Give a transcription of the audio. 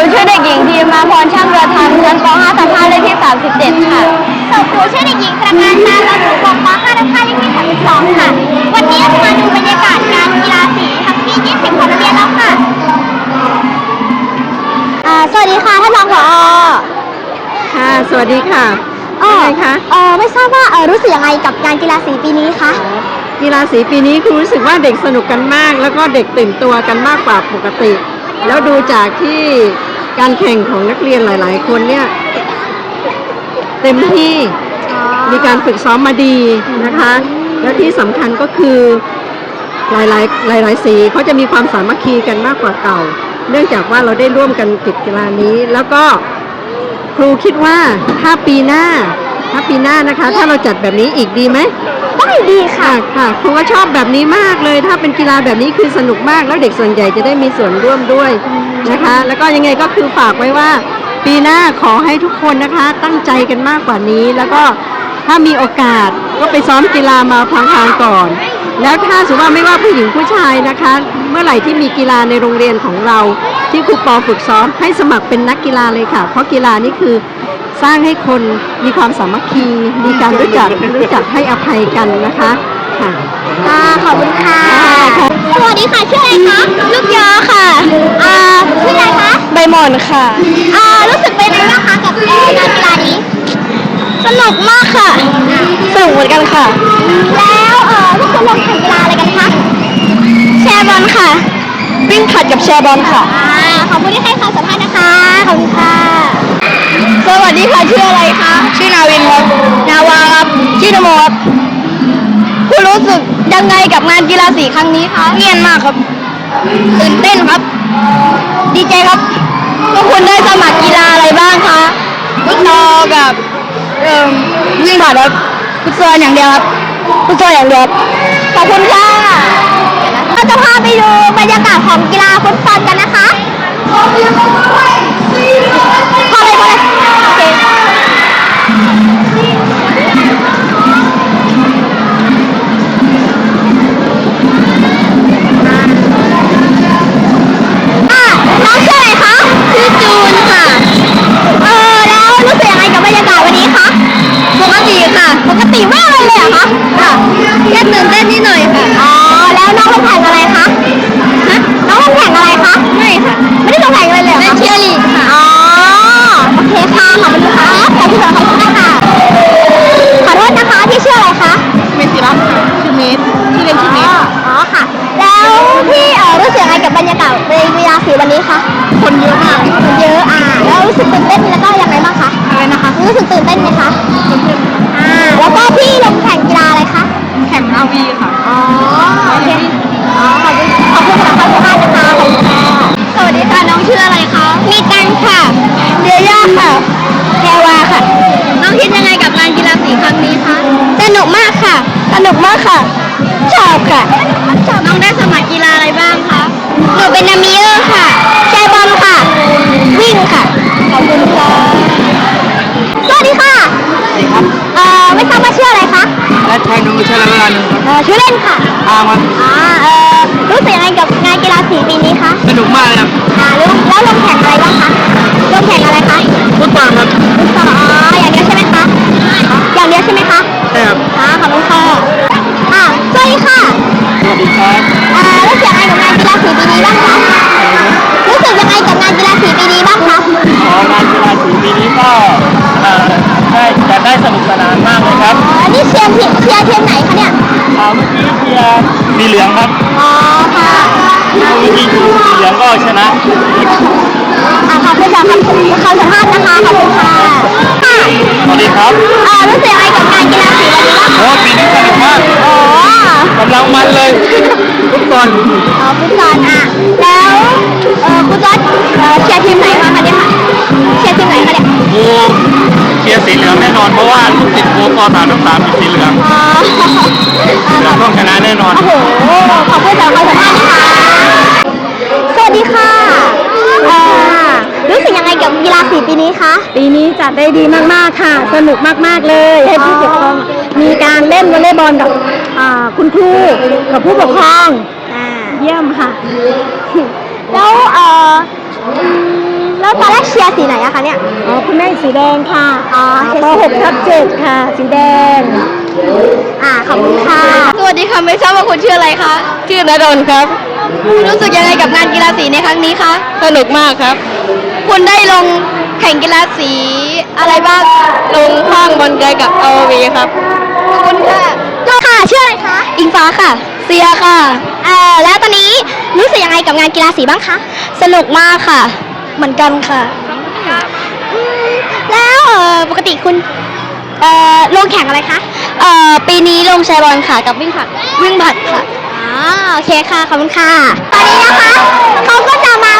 นูชื่อเด็กหญิงทีมาพรช่างเรือทันชั้นป .5 ทับ5เลขที่ 37 ค่ะส่วนหนูชื่อเด็กหญิงประการตาและหนูปป .5 ทับ5เลขที่ 32 ค่ะ วันนี้เราจะมาดูบรรยากาศการกีฬาสีทั้งปี20 ของโรงเรียนเราค่ะอ่าสวัสดีค่ะท่านรองผอค่ะ สวัสดีค่ะอ๋อเป็นไงคะเออไม่ทราบว่าเออรู้สึกยังไงกับการกีฬาสีปีนี้คะ กีฬาสีปีนี้ครูรู้สึกว่าเด็กสนุกกันมาก แล้วก็เด็กตื่นตัวกันมากกว่าปกติ แล้วดูจากที่ การแข่งของนักเรียนหลาย ๆ คนเนี่ย เต็มที่มีการฝึกซ้อมมาดีนะคะ แล้วที่สำคัญก็คือหลาย ๆ หลาย ๆ สีเขาจะมีความสามัคคีกันมากกว่าเก่า เนื่องจากว่าเราได้ร่วมกันกิจกีฬานี้ แล้วก็ครูคิดว่าถ้าปีหน้า ถ้าปีหน้านะคะ ถ้าเราจัดแบบนี้อีกดีไหมได้ดีค่ะ ค่ะค่ะครูก็ชอบแบบนี้มากเลย ถ้าเป็นกีฬาแบบนี้คือสนุกมาก แล้วเด็กส่วนใหญ่จะได้มีส่วนร่วมด้วยนะคะ แล้วก็ยังไงก็คือฝากไว้ว่า ปีหน้าขอให้ทุกคนนะคะ ตั้งใจกันมากกว่านี้ แล้วก็ถ้ามีโอกาสก็ไปซ้อมกีฬามาพลางๆก่อน แล้วถ้าสมมติว่าไม่ว่าผู้หญิงผู้ชายนะคะ เมื่อไหร่ที่มีกีฬาในโรงเรียนของเรา ที่ครูปอฝึกซ้อมให้สมัครเป็นนักกีฬาเลยค่ะ เพราะกีฬานี่คือ สร้างให้คนมีความสามัคคี มีการรู้จักรู้จักให้อภัยกันนะคะค่ะค่ะขอบคุณค่ะค่ะสวัสดีค่ะชื่ออะไรคะ ลูกยอค่ะอ่าชื่ออะไรคะ ใบหมอนค่ะอ่ารู้สึกเป็นยังไงบ้างคะกับเอ่องานกีฬานี้ สนุกมากค่ะ สนุกเหมือนกันค่ะ แล้วเอ่อพวกคุณลงแข่งกีฬาอะไรกันคะแชร์บอลค่ะ วิ่งผลัดกับแชร์บอลค่ะ อ่าขอบคุณที่ให้คำสัมภาษณ์นะคะ ขอบคุณค่ะ สวัสดีค่ะ ชื่ออะไรคะ ชื่อนาวินครับ นาวาครับ ชื่อนโมครับคุณรู้สึกยังไงกับงานกีฬาสีครั้งนี้คะเงียนมากครับ ตื่นเต้นครับ ดีใจครับพวกคุณได้สมัครกีฬาอะไรบ้างคะฟุตซอลกับเอ่อวิ่งผลัดครับฟุตซอลอย่างเดียวครับฟุตซอลอย่างเดียวครับขอบคุณค่ะเราจะพาไปดูบรรยากาศของกีฬาฟุตบอลกันนะคะ นุกมากค่ะ ชอบค่ะ น้องได้สมัครกีฬาอะไรบ้างคะหนูเป็นนามิเออร์ค่ะแชร์บอลค่ะ วิ่งค่ะ ขอบคุณค่ะ สวัสดีค่ะ สวัสดีครับเอ่อไม่ทราบว่าชื่ออะไรคะและชายหนุ่มชายละลานเอ่อชื่อเล่นค่ะอามันอ่า เอ่อรู้สึกยังไงกับงานกีฬาสีปีนี้คะ สนุกมากเลยครับอ่าแล้วแล้วลงแข่งอะไรบ้างคะ ลงแข่งอะไรคะ ฟุตบอลครับ ฟุตซอลอ๋ออย่างเดียวใช่ไหม เหลืองก็ชนะ อ่าขอบคุณสำหรับคำสัมภาษณ์นะคะขอบคุณค่ะค่ะสวัสดีครับอ่ารู้สึกยังไงกับงานกีฬาสีวันนี้บ้างคะโอ้ปีนี้สนุกมากอ๋อกำลังมันเลยฟุตบอลอ๋อฟุตซอลอะแล้วเอ่อคุณจอร์ดเอ่อเชียร์ทีมไหนมาคะเนี่ยค่ะเชียร์ทีมไหนคะเนี่ยโอ้เชียร์สีเหลืองแน่นอนเพราะว่าลูกติดโค้ปอสามสามเป็นสีเหลืองอ๋อ เหลืองต้องชนะแน่นอน โอ้โห ขอบคุณสำหรับคำสัมภาษณ์นะคะ สวัสดีค่ะเอ่อรู้สึกยังไงกับกีฬาสีปีนี้คะ ปีนี้จัดได้ดีมากๆค่ะ สนุกมากๆเลย ให้ผู้ปกครองมีการเล่นวอลเลย์บอลกับอ่าคุณครูกับผู้ปกครอง อ่า เยี่ยมค่ะ แล้วเอ่ออืมแล้วตอนแรกเชียร์สีไหนอะคะเนี่ย อ๋อคุณแม่สีแดงค่ะอ๋อป .6 ทับ7ค่ะ สีแดง อ่า ขอบคุณค่ะ สวัสดีค่ะ ไม่ทราบว่าคุณชื่ออะไรคะ ชื่อนดลครับ รู้สึกยังไงกับงานกีฬาสีในครั้งนี้คะสนุกมากครับ คุณได้ลงแข่งกีฬาสีอะไรบ้างลงข้างบนเกยกับเอาวีครับขอบคุณค่ะน้องค่ะชื่ออะไรคะอิงฟ้าค่ะ เซียค่ะเอ่อแล้วตอนนี้รู้สึกยังไงกับงานกีฬาสีบ้างคะสนุกมากค่ะ เหมือนกันค่ะอืมแล้วเอ่อปกติคุณเอ่อลงแข่งอะไรคะเอ่อปีนี้ลงแชร์บอลค่ะกับวิ่งผลัดวิ่งผลัดค่ะอ๋อ โอเคค่ะ ขอบคุณค่ะ ตอนนี้นะคะเขาก็จะมาประกา